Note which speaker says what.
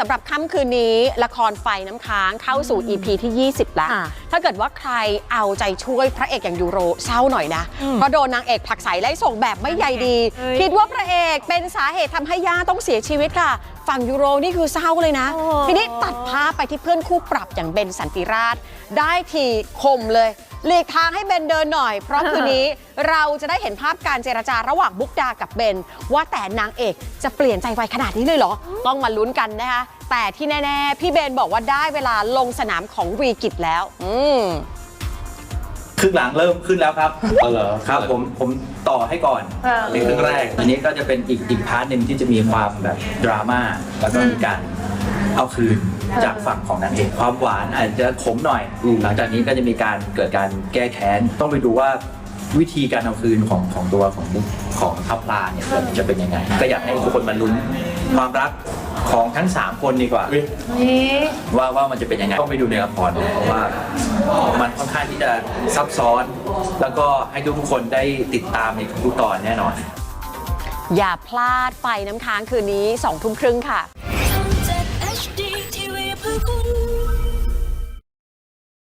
Speaker 1: สำหรับค่ำคืนนี้ละครไฟน้ำค้างเข้าสู่ EP ที่ 20 แล้ว
Speaker 2: ค่ะ
Speaker 1: ถ้าเกิดว่าใครเอาใจช่วยพระเอกอย่างยูโรเศร้าหน่อยนะ เพราะโดนนางเอกผลักใสไล่ส่งแบบไม่ใยดี
Speaker 2: เอ้ย
Speaker 1: คิดว่าพระเอกเป็นสาเหตุทำให้ย่าต้องเสียชีวิตค่ะ ฝั่งยูโรนี่คือเศร้าเลยนะ
Speaker 2: โอ้
Speaker 1: ทีนี้ตัดภาพไปที่เพื่อนคู่ปรับอย่างเบนสันติราช ได้ทีข่มเลย หลีกทางให้เบนเดินหน่อย เพราะคืนนี้เราจะได้เห็นภาพการเจรจาระหว่างมุกดากับเบน ว่าแต่นางเอกจะเปลี่ยนใจไวขนาดนี้เลยเหรอ ต้องมาลุ้นกันนะคะ แต่ที่แน่ ๆ พี่เบนบอกว่าได้เวลาลงสนามของวีกิจแล้ว อืม
Speaker 3: ครึ่งหลังเริ่มขึ้นแล้วครับ
Speaker 4: อ๋อเหรอ
Speaker 3: ครับผมผมต่อให้ก่อน
Speaker 2: เออ
Speaker 3: ในครึ่งแรก อันนี้ก็จะเป็นอีกอีกพาร์ทหนึ่งที่จะมีความแบบดราม่าแล้วก็มีการ เอาคืนจากฝั่งของนางเอกความหวานอาจจะขมหน่อย
Speaker 4: อืม
Speaker 3: หลังจากนี้ก็จะมีการเกิดการแก้แค้นต้องไปดูว่าวิธีการเอาคืนของของตัวของมุกของทัพลาเนี่ยจะเป็นยังไง ก็อยากให้ทุกคนมาลุ้นความรักของทั้งสามคนดีกว่า
Speaker 4: อุ๊ย
Speaker 2: นี่
Speaker 3: ว่าว่ามันจะเป็นยังไงต้องไปดูในละครนะเพราะว่ามันค่อนข้างที่จะซับซ้อน แล้วก็ให้ทุกๆคนได้ติดตามในทุกๆตอนแน่นอน
Speaker 1: อย่าพลาดไฟน้ำค้างคืนนี้สองทุ่มครึ่งค่ะ